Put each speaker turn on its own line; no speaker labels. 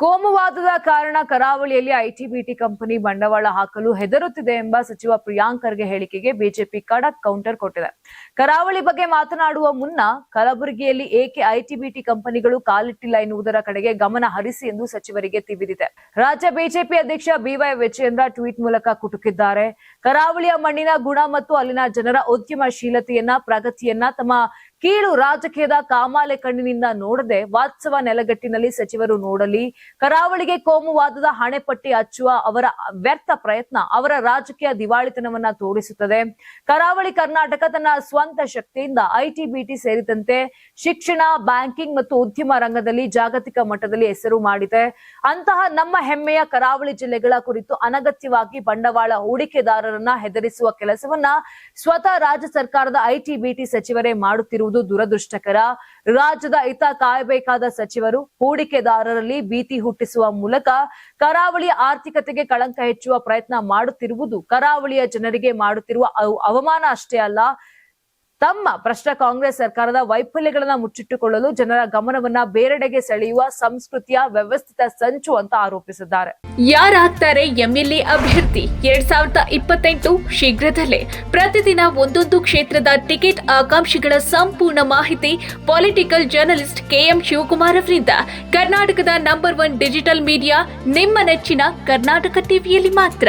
ಕೋಮುವಾದದ ಕಾರಣ ಕರಾವಳಿಯಲ್ಲಿ IT BT company ಬಂಡವಾಳ ಹಾಕಲು ಹೆದರುತ್ತಿದೆ ಎಂಬ ಸಚಿವ ಪ್ರಿಯಾಂಕ್ ಖರ್ಗೆ ಹೇಳಿಕೆಗೆ ಬಿಜೆಪಿ ಖಡಕ್ ಕೌಂಟರ್ ಕೊಟ್ಟಿದೆ. ಕರಾವಳಿ ಬಗ್ಗೆ ಮಾತನಾಡುವ ಮುನ್ನ ಕಲಬುರಗಿಯಲ್ಲಿ ಏಕೆ ಐಟಿ ಬಿಟಿ ಕಂಪನಿಗಳು ಕಾಲಿಟ್ಟಿಲ್ಲ ಎನ್ನುವುದರ ಕಡೆಗೆ ಗಮನ ಹರಿಸಿ ಎಂದು ಸಚಿವರಿಗೆ ತಿವಿದಿದೆ. ರಾಜ್ಯ ಬಿಜೆಪಿ ಅಧ್ಯಕ್ಷ ಬಿವೈ ವಿಜಯೇಂದ್ರ ಟ್ವೀಟ್ ಮೂಲಕ ಕುಟುಕಿದ್ದಾರೆ. ಕರಾವಳಿಯ ಮಣ್ಣಿನ ಗುಣ ಮತ್ತು ಅಲ್ಲಿನ ಜನರ ಉದ್ಯಮಶೀಲತೆಯನ್ನ, ಪ್ರಗತಿಯನ್ನ ತಮ್ಮ ಕೀಳು ರಾಜಕೀಯದ ಕಾಮಾಲೆ ಕಣ್ಣಿನಿಂದ ನೋಡದೆ ವಾತ್ಸವ ನೆಲಗಟ್ಟಿನಲ್ಲಿ ಸಚಿವರು ನೋಡಲಿ, ಕರಾವಳಿಗೆ ಕೋಮುವಾದದ ಹಣೆಪಟ್ಟಿ ಹಚ್ಚುವ ಅವರ ವ್ಯರ್ಥ ಪ್ರಯತ್ನ ಅವರ ರಾಜಕೀಯ ದಿವಾಳಿತನವನ್ನ ತೋರಿಸುತ್ತದೆ. ಕರಾವಳಿ ಕರ್ನಾಟಕ ತನ್ನ ಸ್ವಂತ ಶಕ್ತಿಯಿಂದ ಐಟಿ ಬಿಟಿ ಸೇರಿದಂತೆ ಶಿಕ್ಷಣ, ಬ್ಯಾಂಕಿಂಗ್ ಮತ್ತು ಉದ್ಯಮ ರಂಗದಲ್ಲಿ ಜಾಗತಿಕ ಮಟ್ಟದಲ್ಲಿ ಹೆಸರು ಮಾಡಿದೆ. ಅಂತಹ ನಮ್ಮ ಹೆಮ್ಮೆಯ ಕರಾವಳಿ ಜಿಲ್ಲೆಗಳ ಕುರಿತು ಅನಗತ್ಯವಾಗಿ ಬಂಡವಾಳ ಹೂಡಿಕೆದಾರರನ್ನ ಹೆದರಿಸುವ ಕೆಲಸವನ್ನ ಸ್ವತಃ ರಾಜ್ಯ ಸರ್ಕಾರದ ಐಟಿ ಬಿಟಿ ಸಚಿವರೇ ಮಾಡುತ್ತಿರುವುದು ದುರದೃಷ್ಟಕರ. ರಾಜ್ಯದ ಹಿತ ಕಾಯಬೇಕಾದ ಸಚಿವರು ಹೂಡಿಕೆದಾರರಲ್ಲಿ ಭೀತಿ ಹುಟ್ಟಿಸುವ ಮೂಲಕ ಕರಾವಳಿಯ ಆರ್ಥಿಕತೆಗೆ ಕಳಂಕ ಹೆಚ್ಚುವ ಪ್ರಯತ್ನ ಮಾಡುತ್ತಿರುವುದು ಕರಾವಳಿಯ ಜನರಿಗೆ ಮಾಡುತ್ತಿರುವ ಅವ- ಅವಮಾನ ಅಷ್ಟೇ ಅಲ್ಲ. ತಮ್ಮ ಭ್ರಷ್ಟ ಕಾಂಗ್ರೆಸ್ ಸರ್ಕಾರದ ವೈಫಲ್ಯಗಳನ್ನ ಮುಚ್ಚಿಟ್ಟುಕೊಳ್ಳಲು ಜನರ ಗಮನವನ್ನ ಬೇರೆಡೆಗೆ ಸೆಳೆಯುವ ಸಂಸ್ಕೃತಿಯ ವ್ಯವಸ್ಥಿತ ಸಂಚು ಅಂತ ಆರೋಪಿಸಿದ್ದಾರೆ.
ಯಾರಾಗ್ತಾರೆ ಎಂಎಲ್ಎ ಅಭ್ಯರ್ಥಿ? ಎರಡ್ ಸಾವಿರದ ಇಪ್ಪತ್ತೆಂಟು ಶೀಘ್ರದಲ್ಲೇ ಪ್ರತಿದಿನ ಒಂದೊಂದು ಕ್ಷೇತ್ರದ ಟಿಕೆಟ್ ಆಕಾಂಕ್ಷಿಗಳ ಸಂಪೂರ್ಣ ಮಾಹಿತಿ ಪೊಲಿಟಿಕಲ್ ಜರ್ನಲಿಸ್ಟ್ ಕೆಎಂ ಶಿವಕುಮಾರ್ ಅವರಿಂದ. ಕರ್ನಾಟಕದ ನಂಬರ್ ಒನ್ ಡಿಜಿಟಲ್ ಮೀಡಿಯಾ ನಿಮ್ಮ ನೆಚ್ಚಿನ ಕರ್ನಾಟಕ ಟಿವಿಯಲ್ಲಿ ಮಾತ್ರ.